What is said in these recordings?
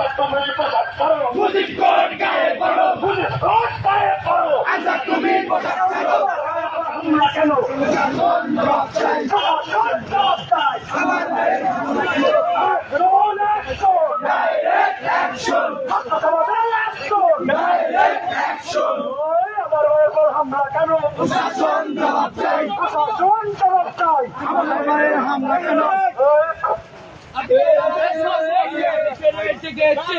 আজাদ তোমরা প্রচার করো মুজিব কোট গায়ে পড়ো মুজিব কোট গায়ে পড়ো আজাদ তুমি প্রচার করো তোমরা কেন জাগরণ জবাব চাই জাগরণ জবাব চাই আমার ডাইরেক্ট অ্যাকশন ডাইরেক্ট অ্যাকশন আমার ওপর হামলা কেন প্রশাসন জবাব চাই প্রশাসন জবাব চাই আমার হামলা কেন আগে আগে গেছে।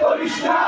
করিস না।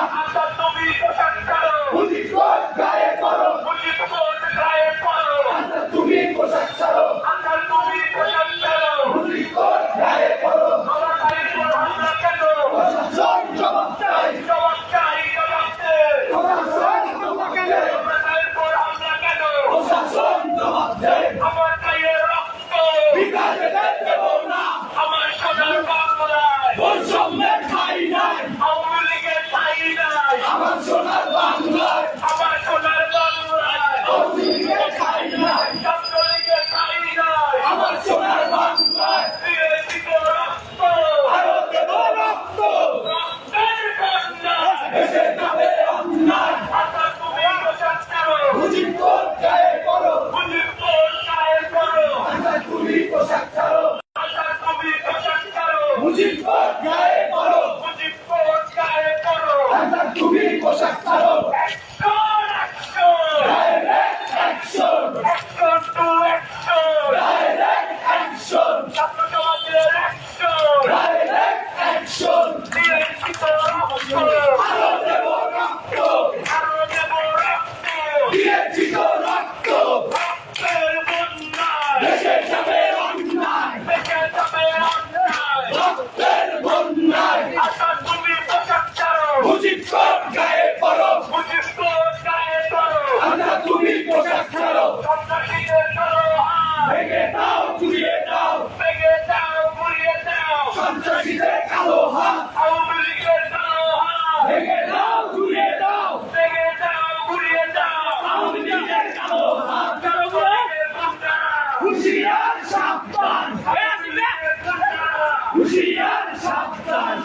Hushiyar Shaptan!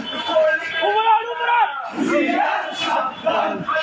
Hushiyar Shaptan!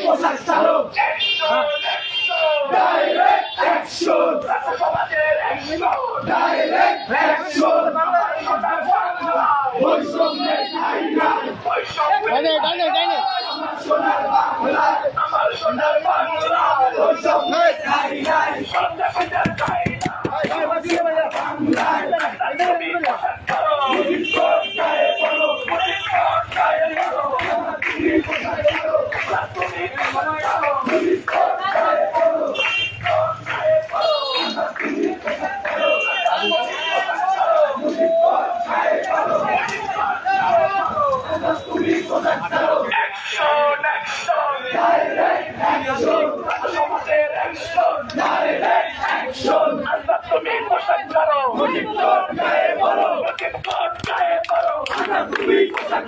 পোশাক চালক। ডাইরেক্ট অ্যাকশন ডাইরেক্ট অ্যাকশন বৈষম্যের আইনায় ডাইনে ডাইনে ডাইনে আমার সোনার বাংলায় আমার সোনার বাংলা। বৈষম্যের আইনায় বাংলায় তুমি পোশাক করো গায়ে পড়ো অ্যাকশন অ্যাকশন সমাজের অ্যাকশন ডাইরেক্ট অ্যাকশন আল্লাহ তুমি পোশাক করো গায়ে পড়ো গায়ে করো তুমি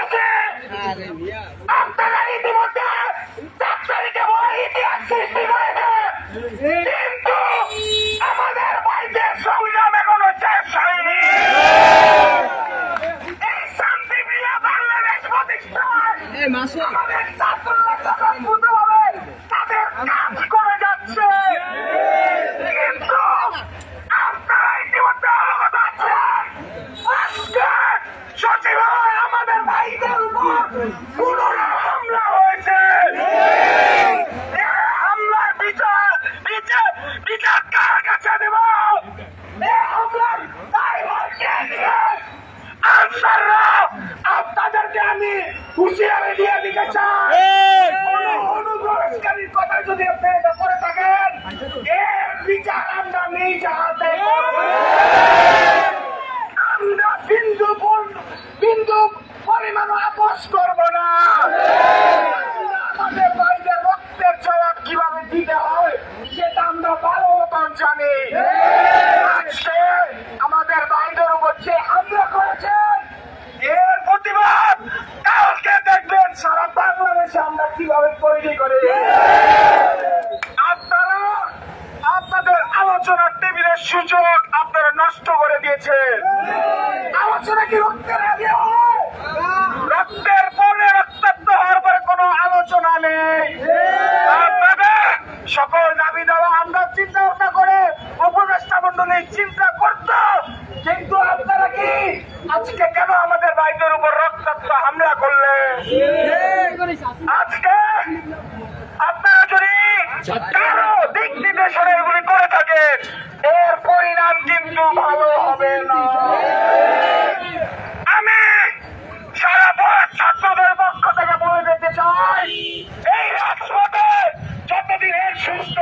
আছে আরে মিয়া আপনারা ইতিমধ্যে চার তারিখে বড় ইতিহাস সৃষ্টি করেছে। কিন্তু আমাদের প্রতিষ্ঠায় এই মাসো আমাদের ছাত্ররা স্বতঃস্ফূর্তভাবে তাদের কাজ করে যাচ্ছে কিন্তু আপনারা ইতিমধ্যে অবগত আছেন আজকে সচিবালয় আমাদের ভাইদের উপর পুনরায় হামলা হয়েছে এই হামলার বিচার বিচার বিচার কার কাছে দেব এই হামলার দায়ভার কে নিবে আনসাররা আপনাদেরকে আমি হুঁশিয়ারি দিয়ে দিতে চাই কোন অনুপ্রবেশকারীর কথা যদি আপনি এটা করে থাকেন এর বিচার আমরা নিজ হাতে করব। আমরা বিন্দু পর- বিন্দু পরিমাণ আপোষ করব না। আমাদের ভাইদের রক্তের জবাব কীভাবে দিতে হয়, সেটা আমরা ভালো মতন জানি। আজকে আমাদের ভাইদের উপর যে হামলা করেছেন এর প্রতিবাদ কালকে দেখবেন সারা বাংলাদেশে আমরা কীভাবে তৈরি করি। আজকে কেন আমাদের ভাইদের উপর রক্তাক্ত হামলা করলে? আজকে আপনারা যদি কারও দিক নির্দেশনা এগুলি করে থাকেন, এর পরিণাম কিন্তু ভালো হবে না। আমি সারা ভারত ছাত্রদের পক্ষ থেকে বলে দিতে চাই, এই রাজপথে যতদিন সুস্থ